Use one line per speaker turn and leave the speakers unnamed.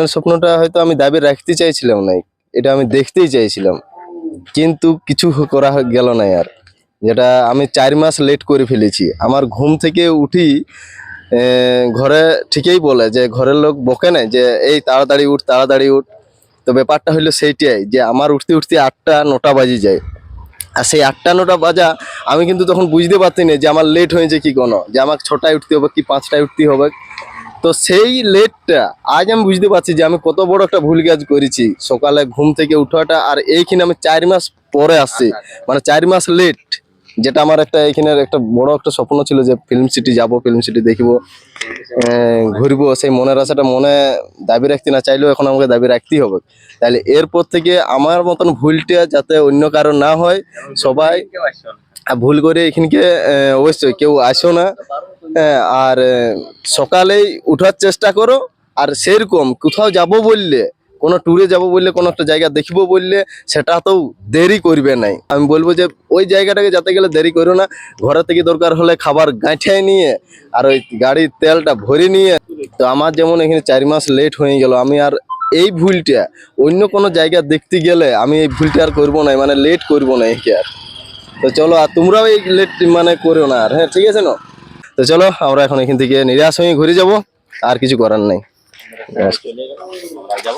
মনের স্বপ্নটা হয়তো আমি দাবি রাখতে চাইছিলাম না এটা আমি দেখতেই চাইছিলাম। কিন্তু কিছু করা গেল না আর, যেটা আমি চার মাস লেট করে ফেলেছি। আমার ঘুম থেকে উঠি ঘরে ঠিকই বলে যে ঘরের লোক বকে না যে, এই তাড়াতাড়ি উঠ তাড়াতাড়ি উঠ। তো ব্যাপারটা হলো সেইটাই যে আমার উঠতে উঠতে আটটা, নটা বাজে যায়। আর সেই আটটা, নটা বাজা আমি কিন্তু তখন বুঝতে পারছি না যে আমার লেট হয়েছে কি কোনো, যে আমাকে ছটায় উঠতে হবে কি পাঁচটায় উঠতে হবে। তো সেই লেটটা আজ আমি বুঝতে পারছি যে আমি কত বড় একটা ভুল কাজ করেছি। সকালে ঘুম থেকে উঠাটা আর এইখানে আমি চার মাস পরে আসছি। মানে চার মাস লেট যেটা আমার একটা এখানে একটা বড় একটা স্বপ্ন ছিল যে ফিল্ম সিটি যাব ফিল্ম সিটি দেখব ঘুরবো। সেই মনের আশাটা মনে দাবি রাখতে না চাইলেও এখন আমাকে দাবি রাখতেই হবে। তাহলে এরপর থেকে আমার মতন ভুলটা যাতে অন্য কারও না হয় সবাই ভুল করে এখানকে অবশ্যই কেউ আসো না। আর সকালেই উঠার চেষ্টা করো, আর সেরকম কোথাও যাব বললে, কোনো ট্যুরে যাব বললে, কোনো একটা জায়গা দেখব বললে সেটা তো দেরি করবে নাই। আমি বলব যে, ওই জায়গাটাকে যাতে গেলে দেরি করো না, ঘরে থেকে দরকার হলে খাবার গাঁঠায় নিয়ে, আর ওই গাড়ির তেলটা ভরে নিয়ে, তো আমার যেমন এখানে চার মাস লেট হয়ে গেল, আমি আর এই ভুলটা, অন্য কোনো জায়গা দেখতে গেলে আমি এই ভুলটা আর করব না মানে লেট করব না একে আর। তো চলো, আর তোমরাও এই লেট মানে করো না আর হ্যাঁ ঠিক আছে না? তো চলো আমরা এখন এখান থেকে নিরাশ হয়ে ঘুরে যাব আর কিছু করার নাই।
যাব।